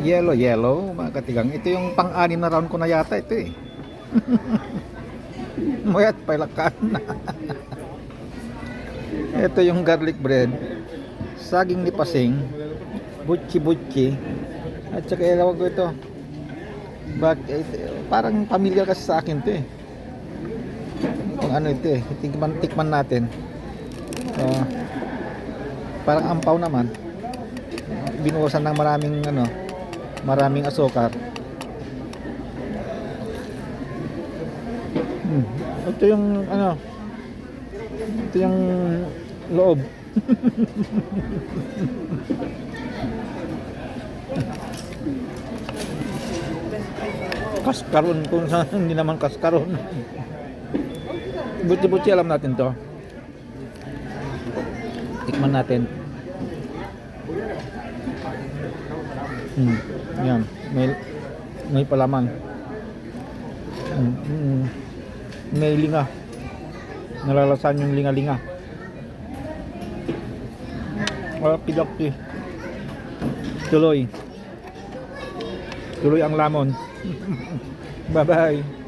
Yellow, yellow, mga katigang. Ito yung pang-anim na round ko na yata ito eh. Mayat pailakan na. ito yung garlic bread. Saging ni Pasing. Butchi-butchi. At saka ilawag ko ito. Bak, ito, parang familiar kasi sa akin to eh. Kung ano ito eh. Tikman, tikman natin. Ah, parang ampaw naman. Binuwasan ng maraming ano, maraming asukar. Hmm. Ito yung ano, ito yung loob. kaskaron kung saan hindi naman kaskaron. Buti-buti alam natin to. Tikman natin. Hmm, yan. May may palaman. Hmm, hmm, may linga. Nalalasan yung linga-linga. Okay, Tuloy. Tuloy ang lamon. Bye-bye.